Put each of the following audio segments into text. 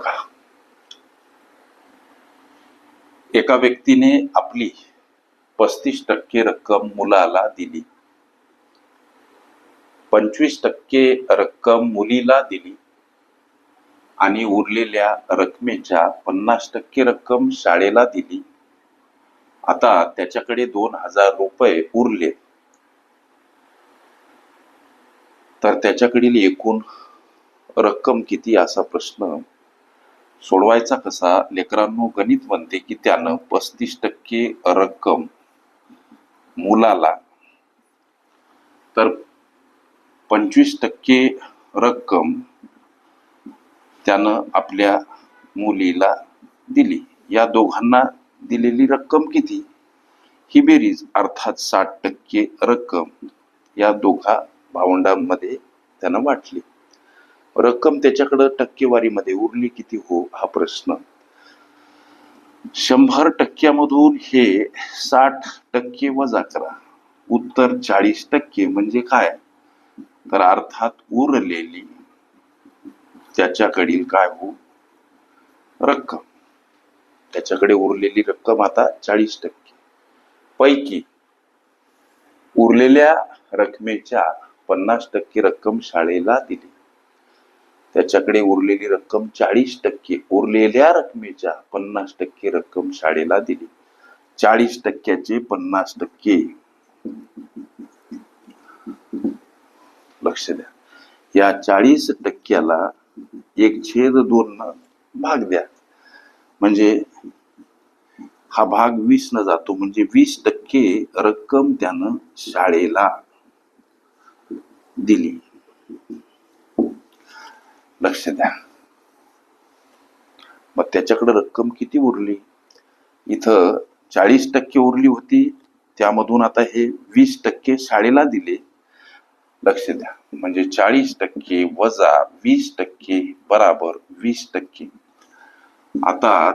बघा. एका व्यक्तीने आपली पस्तीस टक्के रक्कम मुलाला दिली. पंचवीस टक्के रक्कम मुलीला दिली. आणि उरलेल्या रकमेच्या पन्नास टक्के रक्कम शाळेला दिली. आता त्याच्याकडे दोन हजार रुपये उरले. तर त्याच्याकडील एकूण रक्कम किती असा प्रश्न सोडवायचा कसा? लेकरांनो गणित म्हणते की त्यानं पस्तीस टक्के रक्कम मुलाला तर पंचवीस टक्के रक्कम त्यानं आपल्या मुलीला दिली. या दोघांना दिलेली रक्कम किती? ही बेरीज अर्थात साठ टक्के रक्कम या दोघा भावंडांमध्ये त्यानं वाटली. रक्कम त्याच्याकडं टक्केवारीमध्ये उरली किती हो हा प्रश्न. शंभर टक्क्यामधून हे साठ टक्के वजा करा. उत्तर चाळीस टक्के म्हणजे काय? तर अर्थात उरलेली त्याच्याकडील काय हो? रक्कम. त्याच्याकडे उरलेली रक्कम आता चाळीस टक्के. पैकी उरलेल्या रकमेच्या पन्नास टक्के रक्कम शाळेला दिली. त्याच्याकडे उरलेली रक्कम चाळीस टक्के उरलेल्या रकमेच्या पन्नास टक्के रक्कम शाळेला दिली. चाळीस टक्क्याचे पन्नास टक्के. लक्ष द्या. या चाळीस टक्क्याला एक छेद दोन न भाग द्या. म्हणजे हा भाग वीस न जातो म्हणजे वीस टक्के रक्कम त्यानं शाळेला दिली. लक्ष द्या. मग त्याच्याकडे रक्कम किती उरली? इथं चाळीस टक्के उरली होती. त्यामधून आता हे वीस टक्के शाळेला दिले. लक्ष द्या. म्हणजे चाळीस टक्के वजा वीस टक्के बराबर वीस टक्के. आता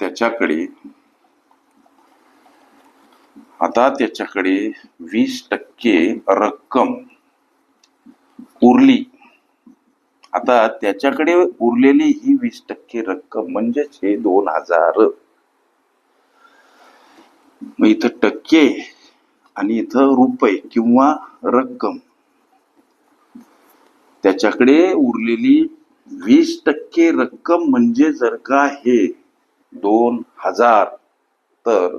त्याच्याकडे आता त्याच्याकडे वीस टक्के रक्कम उरली. आता त्याच्याकडे उरलेली ही वीस टक्के रक्कम म्हणजेच हे दोन हजार. मग इथं टक्के आणि इथं रुपये किंवा रक्कम. त्याच्याकडे उरलेली वीस टक्के रक्कम म्हणजे जर का हे दोन हजार तर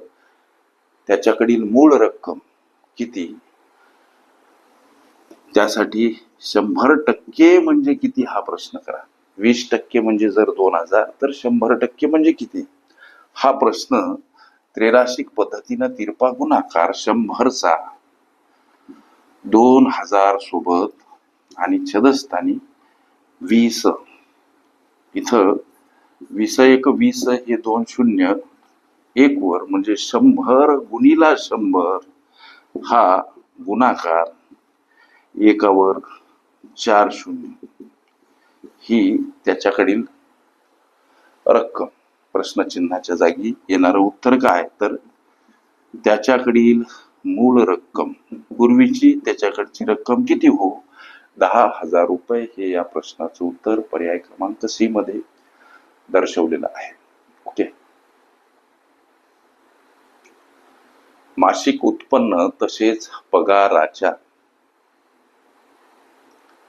त्याच्याकडील मूळ रक्कम किती? त्यासाठी शंभर टक्के म्हणजे किती हा प्रश्न करा. वीस टक्के म्हणजे जर दोन हजार तर शंभर टक्के म्हणजे किती? हा प्रश्न त्रेराशिक पद्धतीनं तिरपा गुणाकार शंभरचा. दोन हजार सोबत आणि छदस्थानी वीस. इथं वीस एक वीस हे दोन शून्य एक वर म्हणजे शंभर गुणिला शंभर हा गुणाकार एकावर चार शून्य. ही त्याच्याकडील रक्कम. प्रश्नचिन्हाच्या जागी येणारं उत्तर काय? तर त्याच्याकडील मूळ रक्कम. पूर्वीची त्याच्याकडची रक्कम किती हो? दहा हजार रुपये हे या प्रश्नाचं उत्तर पर्याय क्रमांक सी मध्ये दर्शवलेलं आहे. ओके. मासिक उत्पन्न तसेच पगाराच्या